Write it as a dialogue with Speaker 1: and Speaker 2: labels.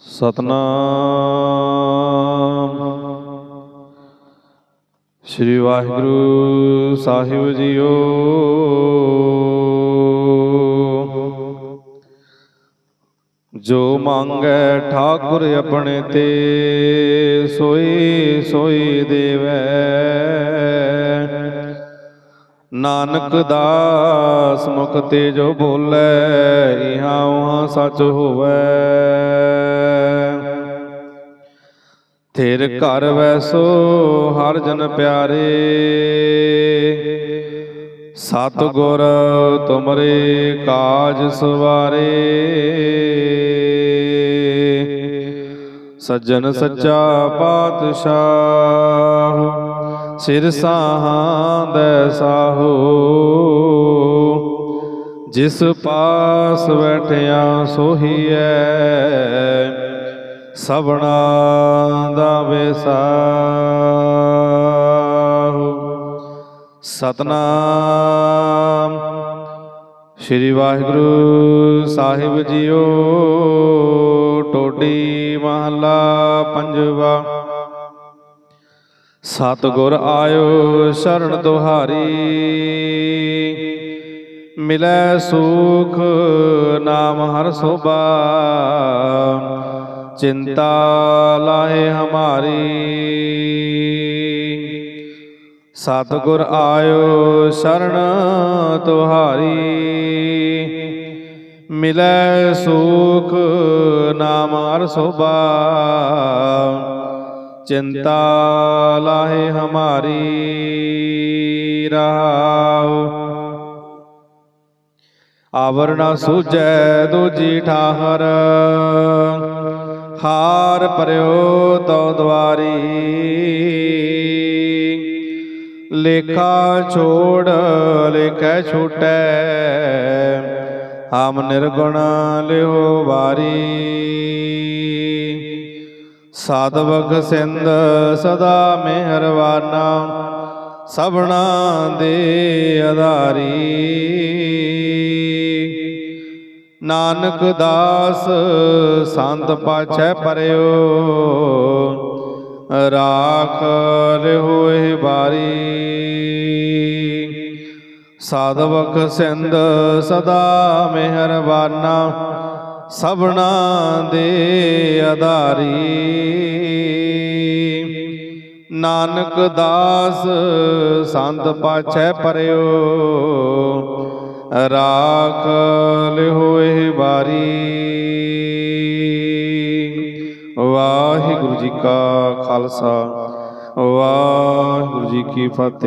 Speaker 1: ਸਤਨਾਮ। ਸ੍ਰੀ ਵਾਹਿਗੁਰੂ ਸਾਹਿਬ ਜੀਓ। ਜੋ ਮੰਗੈ ਠਾਕੁਰ ਆਪਣੇ ਤੇ, ਸੋਈ ਸੋਈ ਦੇਵੈ। ਨਾਨਕ ਦਾਸ ਮੁਖ ਤੇ ਜੋ ਬੋਲੇ, ਇਹਾਂ ਉਹਾਂ ਸੱਚ ਹੋਵੇ। ਥਿਰ ਘਰ ਵੈਸੋ ਹਰ ਜਨ ਪਿਆਰੇ। ਸਤ ਗੁਰ ਤੁਮਰੇ ਕਾਜ ਸਵਾਰੇ। ਸੱਜਣ ਸੱਚਾ ਪਾਤਸ਼ਾਹ ਸਿਰ ਸਾਹਾਂਦੈ ਸਾਹੋ। ਜਿਸ ਪਾਸ ਬੈਠਿਆ ਸੋਹੀਐ ਸਭਨਾ ਦਾ ਵਿਸਾਹੋ। ਸਤਨਾਮ। ਸ੍ਰੀ ਵਾਹਿਗੁਰੂ ਸਾਹਿਬ ਜੀਓ, ਟੋਡੀ ਮਹੱਲਾ ਪੰਜਵਾ। ਸਤ ਗੁਰ ਆਇਓ ਸ਼ਰਨ ਦੁਹਾਰੀ। ਮਿਲੈ ਸੁਖ, ਨਾਮ ਹਰ ਸੋਭਾ। ਚਿੰਤਾ ਲਾਹੇ ਹਮਾਰੀ। ਸਤ ਗੁਰ ਆਇਓ ਸ਼ਰਨ ਤੁਹਾਰੀ। ਮਿਲੈ ਸੁਖ ਨਾਮ ਹਰ ਸੋਭਾ। ਚਿੰਤਾ ਲਾਹੇ ਹਮਾਰੀ। ਰਹਾਉ। ਆਵਰ ਸੁਜੈ ਸੂਝੈ ਦੂਜੀ ਠਾਹਰ। ਹਾਰ ਪਰਿਓ ਤਉ ਦਵਾਰੀ। ਲੇਖਾ ਛੋੜ, ਲੇਖੈ ਛੂਟੈ ਹਮ ਨਿਰਗੁਣ ਲਿਓ ਵਾਰੀ। ਸਾਧਵਕ ਸਿੰਧ ਸਦਾ ਮਿਹਰਵਾਨਾ ਸਭਨਾ ਦੇ ਆਧਾਰੀ। ਨਾਨਕ ਦਾਸ, ਸੰਤ ਪਾਛੈ ਪਰਿਓ। ਰਾਖ ਹੋਏ ਬਾਰੀ। ਸਾਧਵਕ ਸਿੰਧ ਸਦਾ ਮਿਹਰਬਾਨਾ, ਸਭਨਾ ਦੇ ਆਧਾਰੀ। ਨਾਨਕ ਦਾਸ, ਸੰਤ ਪਾਛੈ ਪਰਿਓ। ਰਾਖ ਲਿਹੋਏ ਬਾਰੀ ਵਾਹਿਗੁਰੂ ਜੀ ਕਾ ਖਾਲਸਾ ਵਾਹਿਗੁਰੂ ਜੀ ਕੀ ਫਤਿਹ।